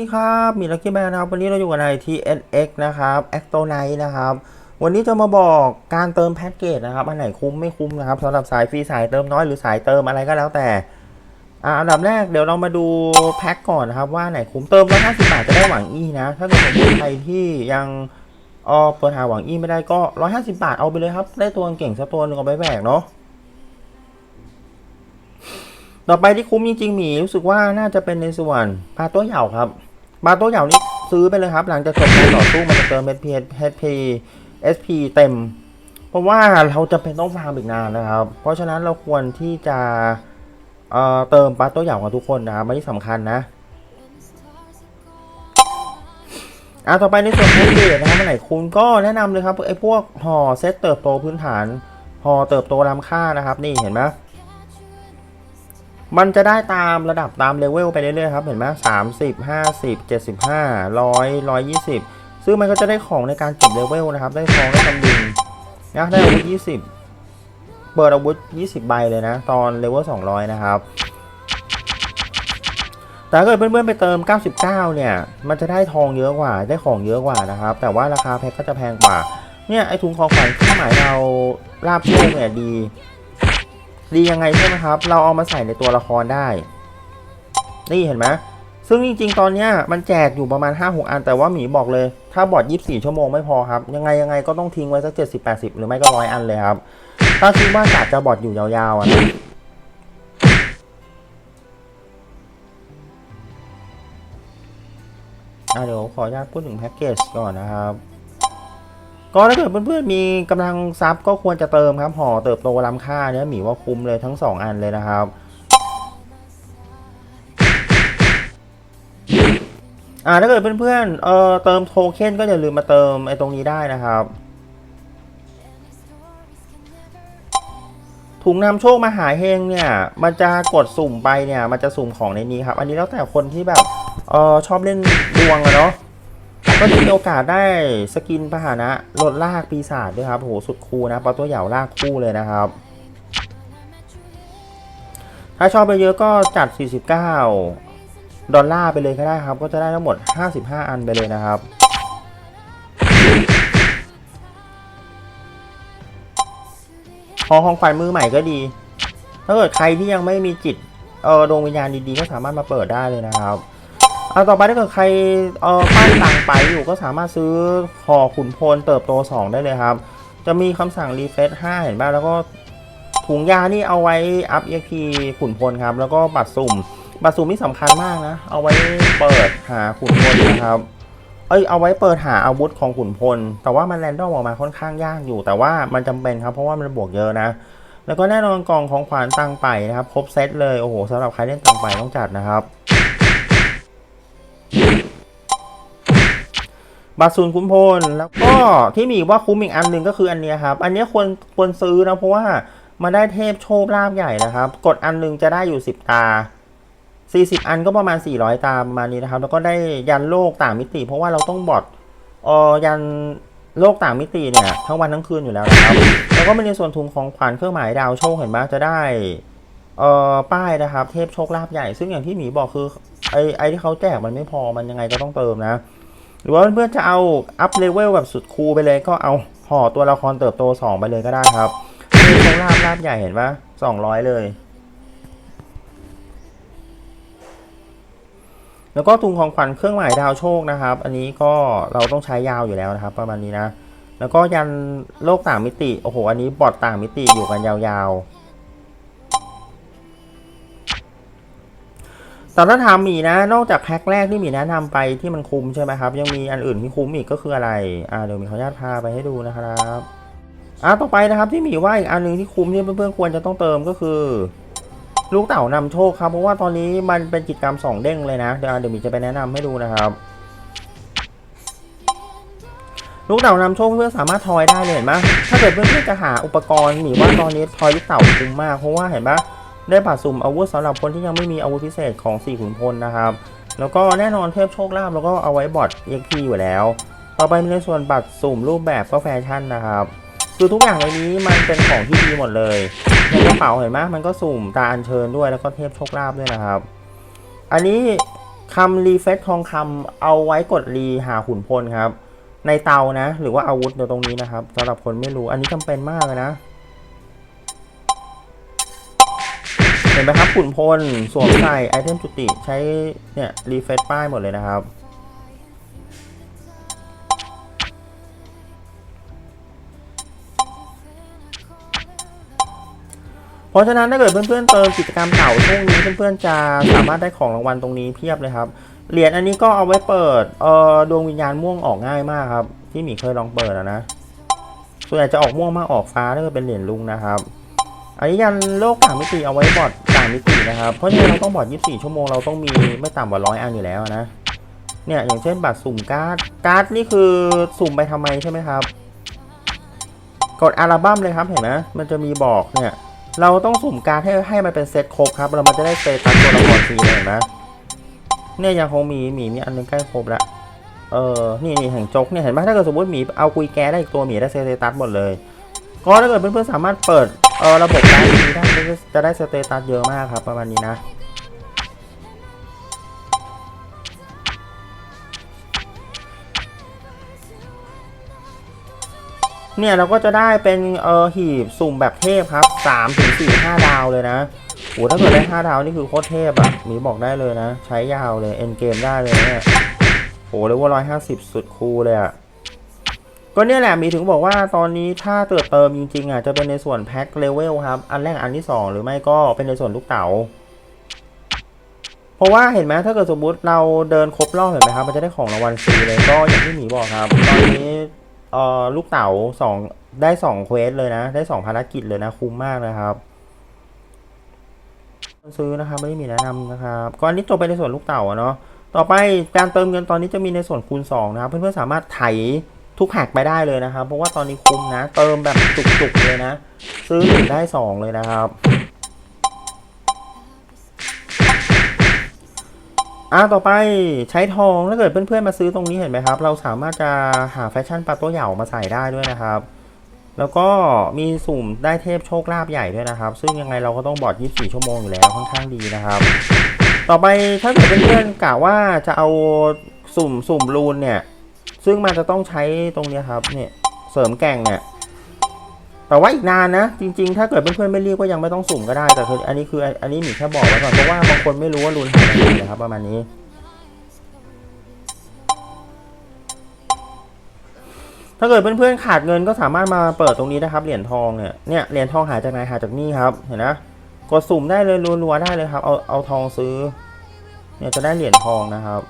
นี่ครับมีลักกี้แมนนะครับ วันนี้เราอยู่กันใน TNX นะครับ a c t o n i t e นะครับ วันนี้จะมาบอกการเติมแพ็กเกจนะครับ อันไหนคุ้มไม่คุ้มนะครับสำหรับสายฟรีสายเติมน้อยหรือสายเติมอะไรก็แล้วแต่อ่าอันดับแรกเดี๋ยวเรามาดูแพ็กก่อนนะครับ ว่าไหนคุ้มเติม150บบาทจะได้หวังอี้นะ ถ้าเกิดใครที่ยังเออเปิดหาหวังอี้ไม่ได้ก็150บบาทเอาไปเลยครับ ได้ตัวเก่งสักตัวหนึงเอาไปแบกเนาะต่อไปที่คุ้มจริงๆหมีรู้สึกว่าน่าจะเป็นในส่วนปลาตัวเหยาครับ ปลาตัวเหยานี่ซื้อไปเลยครับ หลังจากจบการต่อสู้มันจะเติม HP HP SP เต็ม เพราะว่าเราจะเป็นต้องฟาร์มอีกนานนะครับ เพราะฉะนั้นเราควรที่จะเอ่อเติมปลาตัวเหยากับทุกคนนะครับไม่สำคัญนะอะต่อไปในส่วนของเดทนะครับอันไหนคุณก็แนะนำเลยครับไอ้พวกห่อเซตเติบโตพื้นฐานห่อเติบโตล้ำค่านะครับ นี่เห็นไหม มันจะได้ตามระดับตามเลเวลไปเรื่อยๆครับ เห็นไหมสามสิบห้าสิบเจ็ดสิบห้าร้อยร้อยยี่สิบซึ่งมันก็จะได้ของในการเก็บเลเวลนะครับ ได้ของได้ตำลึงนะได้อาวุธยี่สิบเปิดอาวุธยี่สิบใบเลยนะ ตอนเลเวลสองร้อยนะครับ แต่ถ้าเกิดเพื่อนๆไปเติม 99 เนี่ย มันจะได้ทองเยอะกว่า ได้ของเยอะกว่านะครับ แต่ว่าราคาแพ็คก็จะแพงกว่า เนี่ยไอถุงของขวัญเครื่องหมายเราลาบโชคเนี่ยดี ดียังไงใช่ไหมครับ เราเอามาใส่ในตัวละครได้ นี่เห็นไหมซึ่งจริงๆ ตอนเนี้ยมันแจกอยู่ประมาณ 5-6 อัน แต่ว่าหมีบอกเลย ถ้าบอด24 ชั่วโมงไม่พอครับ ยังไงยังไงก็ต้องทิ้งไว้สัก 70-80 หรือไม่ก็ร้อยอันเลยครับ ถ้าคิดว่ากะจะบอดอยู่ยาวๆอะนะอะเดี๋ยวขออนุญาตพูดถึงแพ็กเกจก่อนนะครับ ก็ถ้าเกิดเพื่อนๆมีกำลังซับก็ควรจะเติมครับห่อเติบโตล้ำค่าเนี่ยหมีว่าคุ้มเลยทั้ง 2 อันเลยนะครับอ่าถ้าเกิดเพื่อนๆเอ่อเติมโทเค็นก็อย่าลืมมาเติมไอ้ตรงนี้ได้นะครับถุงนำโชคมาหาเฮงเนี่ย มันจะกดสุ่มไปเนี่ย มันจะสุ่มของในนี้ครับ อันนี้แล้วแต่คนที่แบบเออชอบเล่นดวงอะเนาะ ก็จะมีโอกาสได้สกินพาหนะรถลากปีศาจด้วยครับโหสุดคูลนะปลาตัวเหยาลากคู่เลยนะครับ ถ้าชอบไปเยอะก็จัด 49 ดอลลาร์ไปเลยก็ได้ครับ ก็จะได้ทั้งหมด 55 อันไปเลยนะครับพอของขวัญมือใหม่ก็ดี ถ้าเกิดใครที่ยังไม่มีจิตเออดวงวิญญาณดีๆก็สามารถมาเปิดได้เลยนะครับ เอาต่อไปถ้าเกิดใครเออปั้นตังไปอยู่ก็สามารถซื้อห่อขุนพลเติบโต 2 ได้เลยครับ จะมีคำสั่งรีเฟซ5เห็นป่ะแล้วก็ถุงยานี่เอาไว้อัพ EXP ขุนพลครับ แล้วก็บัตรสุ่ม บัตรสุ่มนี่สำคัญมากนะ เอาไว้เปิดหาขุนพลนะครับ เอ้ยเอาไว้เปิดหาอาวุธของขุนพล แต่ว่ามันแรนดอมออกมาค่อนข้างยากอยู่ แต่ว่ามันจำเป็นครับเพราะว่ามันบวกเยอะนะ แล้วก็แน่นอนกล่องของขวัญตังไปนะครับ ครบเซตเลยโอ้โหสำหรับใครเล่นตังไปต้องจัดนะครับ บาซูนคุ้มพล แล้วก็ที่มีว่าคุ้มอีกอันหนึ่งก็คืออันนี้ครับ อันนี้ควรควรซื้อนะเพราะว่ามันได้เทพโชคลาภใหญ่นะครับ กดอันหนึงจะได้อยู่ 10 ตา 40 อันก็ประมาณ 400 ตาประมาณนี้นะครับ แล้วก็ได้ยันโลกต่างมิติ เพราะว่าเราต้องบอดเออยันโลกต่างมิติเนี่ย ทั้งวันทั้งคืนอยู่แล้วนะครับ แล้วก็มีในส่วนถุงของขวัญเครื่องหมายดาวโชคเห็นไหมจะได้เอ่อป้ายนะครับ เทพโชคลาภใหญ่ ซึ่งอย่างที่หมีบอกคือไอไอที่เขาแจกมันไม่พอมันยังไงก็ต้องเติมนะ หรือว่าเพื่อนๆจะเอาอัพเลเวลแบบสุดคูลไปเลยก็เอาห่อตัวละครเติบโต 2 ไปเลยก็ได้ครับมีโชคลาภลาภใหญ่เห็นปะ200 เลย แล้วก็ถุงของขวัญเครื่องหมายดาวโชคนะครับ อันนี้ก็เราต้องใช้ยาวอยู่แล้วนะครับ ประมาณนี้นะ แล้วก็ยันโลกต่างมิติ โอ้โห อันนี้บอดต่างมิติอยู่กันยาวๆ แต่ถ้าถามหมีนะ นอกจากแพ็คแรกที่มีแนะนำไปที่มันคุ้มใช่ไหมครับ ยังมีอันอื่นที่คุ้มอีกก็คืออะไร อ่าเดี๋ยวมีขออนุญาตพาไปให้ดูนะครับอ่าต่อไปนะครับที่มีว่าอีกอันหนึงที่คุ้มที่เพื่อนๆควรจะต้องเติมก็คือ ลูกเต่านำโชคครับเพราะว่าตอนนี้มันเป็นกิจกรรมสองเด้งเลยนะเดี๋ยวเดี๋ยวมีจะไปแนะนำให้ดูนะครับลูกเต่านำโชคเพื่อสามารถทอยได้เลยเห็นไหมถ้าเกิดเพื่อนๆจะหาอุปกรณ์หมีว่าตอนนี้ทอยลูกเต่าคุ้มมากเพราะว่าเห็นปะ ได้บัตรสุ่มอาวุธสำหรับคนที่ยังไม่มีอาวุธพิเศษของสี่ขุนพลนะครับ แล้วก็แน่นอนเทพโชคลาภแล้วก็เอาไว้บอด EXP อยู่แล้ว ต่อไปมีในส่วนบัตรสุ่มรูปแบบก็แฟชั่นนะครับคือทุกอย่างในนี้มันเป็นของที่ดีหมดเลยในกระเป๋าเห็นไหมมันก็สุ่มตาอัญเชิญด้วยแล้วก็เทพโชคลาภด้วยนะครับ อันนี้คำรีเฟซทองคำเอาไว้กดรีหาขุนพลครับ ในเตานะ หรือว่าอาวุธตรงนี้นะครับสำหรับคนไม่รู้อันนี้จำเป็นมากเลยนะ ห็นไหมครับขุนพลสวมใส่ไอเทมจุติใช้เนี่ยรีเฟซป้ายหมดเลยนะครับเพราะฉะนั้นถ้าเกิดเพื่อนๆเติมกิจกรรมเก่าช่วงนี้เพื่อนๆจะสามารถได้ของรางวัลตรงนี้เพียบเลยครับ เหรียญอันนี้ก็เอาไว้เปิดเอ่อดวงวิญญาณม่วงออกง่ายมากครับ ที่หมีเคยลองเปิดอะนะ ส่วนใหญ่จะออกม่วงมากออกฟ้าถ้าเกิดเป็นเหรียญลุงนะครับ อันนี้ยันโลกต่างมิติเอาไว้บอด นะครับ เพราะฉะนั้นเราต้องบอร์ด24 ชั่วโมงเราต้องมีไม่ต่ำกว่าร้อยอันอยู่แล้วนะ เนี่ยอย่างเช่นบัตรสุ่มการ์ด การ์ดนี่คือสุ่มไปทำไมใช่ไหมครับ กดอัลบั้มเลยครับเห็นไหมมันจะมีบอกเนี่ย เราต้องสุ่มการ์ดให้ให้มันเป็นเซตครบครับ เรามันจะได้เซตัสตัวละครฟรีเลยเห็นไหมเนี่ยยังคงมีหมีมีอันนึงใกล้ครบแล้วเออนี่นี่แห่งจกเนี่ยเห็นไหมถ้าเกิดสมมติหมีเอากุยแกได้อีกตัวหมีได้เซตัสหมดเลย ก็ถ้าเกิดเพื่อนๆสามารถเปิด เออระบบการ์ดนี้ได้จะได้สเตตัสเยอะมากครับ ประมาณนี้นะเนี่ยเราก็จะได้เป็นเออหีบสุ่มแบบเทพครับ3ถึง4 5ดาวเลยนะโอ้ถ้าเกิดได้5ดาวนี่คือโคตรเทพอะหมีบอกได้เลยนะ ใช้ยาวเลยเอ็นเกมได้เลยเนี่ยโหเรียว่า150สุดคูลเลยอะ ก็เนี่ยแหละมีถึงบอกว่าตอนนี้ถ้าเติมเติมจริงๆอะจะเป็นในส่วนแพ็คเลเวลครับ อันแรกอันที่ 2 หรือไม่ก็เป็นในส่วนลูกเต๋าเพราะว่าเห็นไหมถ้าเกิดสมมุติเราเดินครบรอบเห็นไหมครับ มันจะได้ของรางวัลฟรีเลยก็อย่างที่หมีบอกครับ ตอนนี้เอ่อลูกเต๋าสองได้สองเควสเลยนะ ได้สองภารกิจเลยนะ คุ้มมากนะครับซื้อนะครับไม่ได้มีแนะนำนะครับก็อันนี้จบไปในส่วนลูกเต่าเนาะต่อไปการเติมเงินตอนนี้จะมีในส่วนคูณ2นะครับเพื่อนๆสามารถไถ ทุกแหกไปได้เลยนะครับ เพราะว่าตอนนี้คุ้มนะ เติมแบบจุกๆเลยนะ ซื้อหนึ่งได้สองเลยนะครับอ่าต่อไปใช้ทองถ้าเกิดเพื่อนๆมาซื้อตรงนี้เห็นไหมครับ เราสามารถจะหาแฟชั่นปลาตัวเหย่ามาใส่ได้ด้วยนะครับ แล้วก็มีสุ่มได้เทพโชคลาภใหญ่ด้วยนะครับ ซึ่งยังไงเราก็ต้องบอด 24 ชั่วโมงอยู่แล้วค่อนข้างดีนะครับ ต่อไปถ้าเกิดเพื่อนๆกะว่าจะเอาสุ่มสุ่มรูนเนี่ย ซึ่งมันจะต้องใช้ตรงนี้ครับเนี่ยเสริมแก่งเนี่ยแต่ว่าอีกนานนะ จริง ๆ ถ้าเกิดเพื่อนๆไม่รีบก็ยังไม่ต้องสุ่มก็ได้แต่คืออันนี้คืออันนี้หมีแค่บอกไว้ก่อนเพราะว่าบางคนไม่รู้ว่ารูนหาอะไรนะครับประมาณนี้ถ้าเกิดเพื่อนๆขาดเงินก็สามารถมาเปิดตรงนี้นะครับเหรียญทองเนี่ยเนี่ยเหรียญทองหาจากไหนหาจากนี่ครับเห็นนะกดสุ่มได้เลยรัวๆได้เลยครับเอาเอาทองซื้อเนี่ยจะได้เหรียญทองนะครับ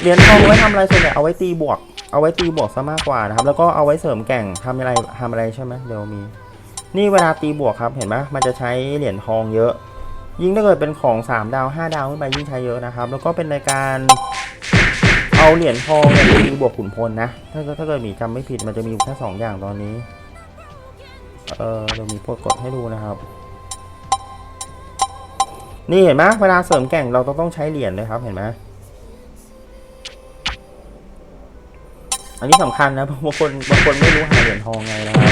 เหรียญทองไว้ทำอะไรส่วนใหญ่เอาไว้ตีบวก เอาไว้ตีบวกซะมากกว่านะครับ แล้วก็เอาไว้เสริมแก่งทำอะไรทำอะไรใช่ไหมเดี๋ยวมี นี่เวลาตีบวกครับเห็นไหมมันจะใช้เหรียญทองเยอะ ยิ่งถ้าเกิดเป็นของ 3 ดาว 5 ดาวขึ้นไปยิ่งใช้เยอะนะครับ แล้วก็เป็นในการเอาเหรียญทองเนี่ยตีบวกขุนพลนะ ถ้าถ้าเกิดมีจำไม่ผิดมันจะมีแค่สองอย่างตอนนี้ เออเดี๋ยวมีโปรดกดให้ดูนะครับนี่เห็นไหมเวลาเสริมแก่งเราต้องต้องใช้เหรียญเลยครับเห็นไหม อันนี้สำคัญนะบางคนบางคนไม่รู้หาเหรียญทองไงนะครับ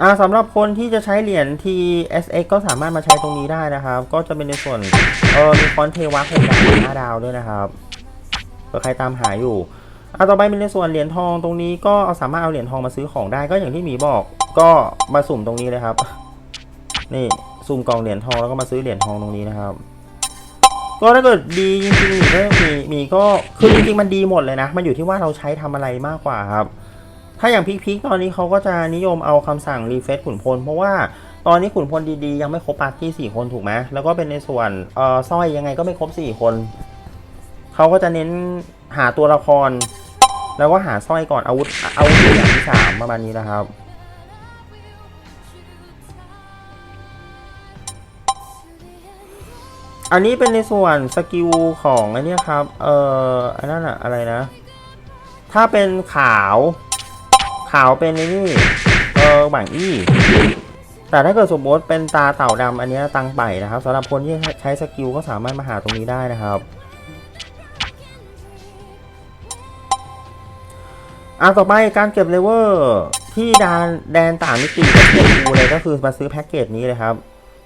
อ่าสำหรับคนที่จะใช้เหรียญ TSX ก็สามารถมาใช้ตรงนี้ได้นะครับ ก็จะเป็นในส่วนเออมีคอนเทวะหกดาวห้าดาวด้วยนะครับเผื่อใครตามหาอยู่อ่าต่อไปเป็นในส่วนเหรียญทองตรงนี้ก็เอาสามารถเอาเหรียญทองมาซื้อของได้ก็อย่างที่หมีบอก ก็มาสุ่มตรงนี้เลยครับ นี่สุ่มกล่องเหรียญทองแล้วก็มาซื้อเหรียญทองตรงนี้นะครับ ก็ถ้าเกิดดีจริงๆหมีก็มีมีก็คือจริงๆมันดีหมดเลยนะ มันอยู่ที่ว่าเราใช้ทำอะไรมากกว่าครับ ถ้าอย่างพีคๆตอนนี้เขาก็จะนิยมเอาคำสั่งรีเฟซขุนพลเพราะว่าตอนนี้ขุนพลดีๆ ยังไม่ครบปาร์ตี้สี่คนถูกไหมแล้วก็เป็นในส่วนเอ่อสร้อยยังไงก็ไม่ครบสี่คนเขาก็จะเน้นหาตัวละคร แล้วก็หาสร้อยก่อนอาวุธอาวุธอย่างที่สามประมาณนี้นะครับ อันนี้เป็นในส่วนสกิลของอันนี้ครับ เอ่อ อันนั้นอะอะไรนะ ถ้าเป็นขาว ขาวเป็นนี่ เออหวังอี้ แต่ถ้าเกิดสมมติเป็นตาเต่าดำอันนี้ตังไปนะครับสำหรับคนที่ใช้สกิลก็สามารถมาหาตรงนี้ได้นะครับอะต่อไปการเก็บเลเวลที่ดานแดนต่างมิติก็เก็บดูเลยก็คือมาซื้อแพ็กเกจนี้เลยครับ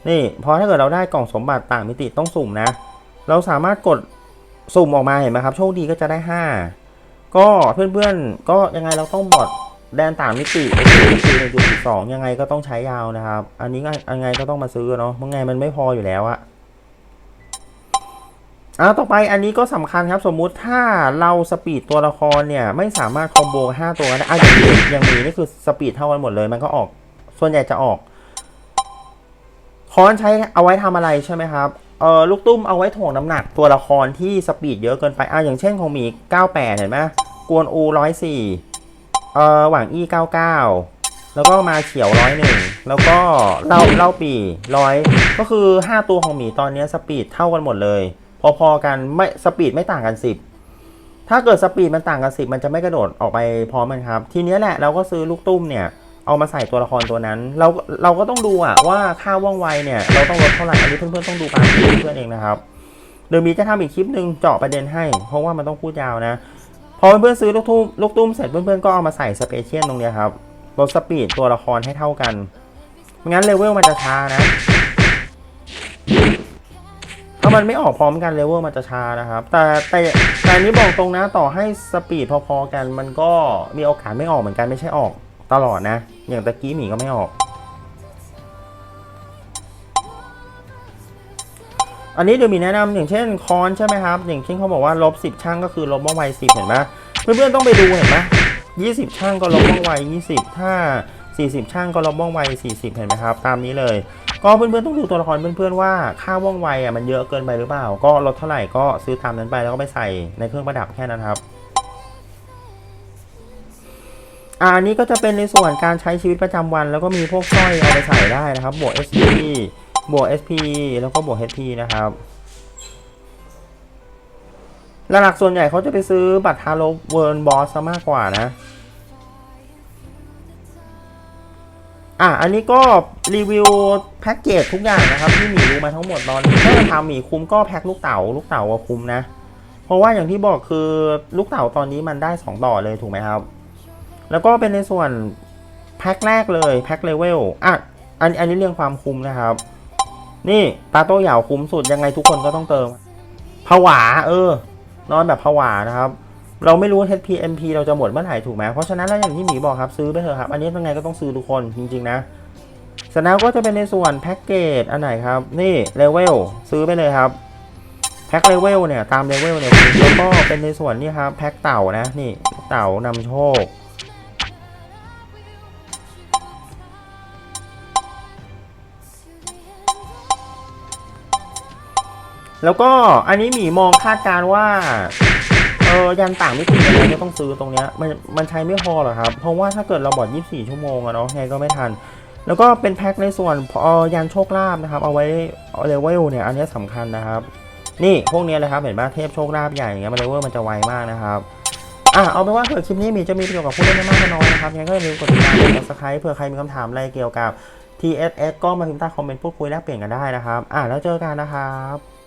นี่พอถ้าเกิดเราได้กล่องสมบัติต่างมิติต้องสุ่มนะ เราสามารถกดสุ่มออกมาเห็นไหมครับ โชคดีก็จะได้ 5 ก็เพื่อนๆ ก็ยังไงเราต้องบอดแดนต่างมิติในจุดสองยังไงก็ต้องใช้ยาวนะครับ อันนี้ก็ยังไงก็ต้องมาซื้อเนาะเมันไงมันไม่พออยู่แล้วอะอ่าต่อไปอันนี้ก็สำคัญครับ สมมุติถ้าเราสปีดตัวละครเนี่ย ไม่สามารถคอมโบห้าตัวได้อะอย่างนี้อย่างนี้นี่คือสปีดเท่ากันหมดเลย มันก็ออกส่วนใหญ่จะออก ค้อนใช้เอาไว้ทำอะไรใช่ไหมครับเออลูกตุ้มเอาไว้ถ่วงน้ำหนักตัวละครที่สปีดเยอะเกินไปอะอย่างเช่นของหมี98 เห็นไหมกวนอู104เอ่อหวังอี้99 แล้วก็มาเขียว101แล้วก็เล่าเล่าปีร้อยก็คือ 5 ตัวของหมีตอนนี้สปีดเท่ากันหมดเลย พอๆกันไม่สปีดไม่ต่างกัน 10 ถ้าเกิดสปีดมันต่างกัน 10 มันจะไม่กระโดดออกไปพร้อมกันครับ ทีนี้แหละเราก็ซื้อลูกตุ้มเนี่ย เอามาใส่ตัวละครตัวนั้น เราเราก็ต้องดูอะว่าค่าว่องไวเนี่ยเราต้องลดเท่าไหร่อันนี้เพื่อนๆต้องดูตามที่เพื่อนๆเองนะครับเดี๋ยวมีจะทำอีกคลิปหนึ่งเจาะประเด็นให้ เพราะว่ามันต้องพูดยาวนะพอเพื่อนๆซื้อลูกตุ้มลูกตุ้มเสร็จเพื่อนๆก็เอามาใส่สเปเชียลตรงเนี้ยครับลดสปีดตัวละครให้เท่ากันไม่งั้นเลเวลมันจะช้านะถ้ามันไม่ออกพร้อมกันเลเวลมันจะช้านะครับ แต่แต่แต่อันนี้บอกตรงนะต่อให้สปีดพอๆกัน มันก็มีโอกาสไม่ออกเหมือนกันไม่ใช่ออก ตลอดนะ อย่างตะกี้หมีก็ไม่ออก อันนี้เดี๋ยวมีแนะนำอย่างเช่นคอนใช่ไหมครับ อย่างเช่นเขาบอกว่าลบ10ช่างก็คือลบว่องไว10เห็นไหมเพื่อนๆต้องไปดูเห็นไหม20ช่างก็ลบว่องไว20ถ้า40ช่างก็ลบว่องไว40เห็นไหมครับ ตามนี้เลย ก็เพื่อนๆต้องดูตัวละครเพื่อนๆว่าค่าว่องไวอะมันเยอะเกินไปหรือเปล่า ก็ลดเท่าไหร่ก็ซื้อตามนั้นไปแล้วก็ไปใส่ในเครื่องประดับแค่นั้นครับ อ่าอันนี้ก็จะเป็นในส่วนการใช้ชีวิตประจำวัน แล้วก็มีพวกสร้อยเอาไปใส่ได้นะครับ บวก SP บวก SP แล้วก็บวก HP นะครับหลักๆส่วนใหญ่เขาจะไปซื้อบัตรฮาโลเวิร์นบอสซะมากกว่านะ อะ อันนี้ก็รีวิวแพ็กเกจทุกอย่างนะครับที่หมีรู้มาทั้งหมดตอนนี้ถ้าทำหมีคุ้มก็แพ็กลูกเต๋าลูกเต๋าว่าคุ้มนะ เพราะว่าอย่างที่บอกคือลูกเต๋าตอนนี้มันได้ 2 ต่อเลยถูกไหมครับ แล้วก็เป็นในส่วนแพ็คแรกเลยแพ็คเลเวลอะอันอันนี้เรื่องความคุ้มนะครับ นี่ตาโต้เหยาวคุ้มสุดยังไงทุกคนก็ต้องเติมผวา เออ นอนแบบผวานะครับ เราไม่รู้ว่า HPMP เราจะหมดเมื่อไหร่ถูกไหมเพราะฉะนั้นแล้วอย่างที่หมีบอกครับซื้อไปเถอะครับ อันนี้ยังไงก็ต้องซื้อทุกคนจริง ๆ นะสร็จแล้วก็จะเป็นในส่วนแพ็กเกจอันไหนครับ นี่เลเวลซื้อไปเลยครับแพ็คเลเวลเนี่ยตามเลเวลเนี่ยแล้วก็เป็นในส่วนนี้ครับแพ็คเต่านะนี่เต่านำโชค แล้วก็อันนี้หมีมองคาดการว่าเออยันต่างไมิติยังไงก็ต้องซื้อตรงเนี้ยมันมันใช้ไม่พอหรอครับ เพราะว่าถ้าเกิดเราบอด24 ชั่วโมงอะเนาะไงก็ไม่ทัน แล้วก็เป็นแพ็คในส่วนพอยันโชคลาภนะครับ เอาไว้เลเวลเนี่ยอันนี้สำคัญนะครับ นี่พวกนี้เลยครับเห็นไหมเทพโชคลาภใหญ่อย่างเงี้ยมันเลเวลมันจะไวมากนะครับอะเอาเป็นว่าเผื่อคลิปนี้มีจะมีประโยชน์กับผู้เล่นไม่มากก็น้อยนะครับยังไงก็อย่าลืมกดติดตามกด subscribe เผื่อใครมีคำถามอะไรเกี่ยวกับ TSS ก็มาพิมพ์ใต้คอมเมนต์พูดคุยแลกเปลี่ยนกันได้นะครับ อะแล้วเจอกันนะครับ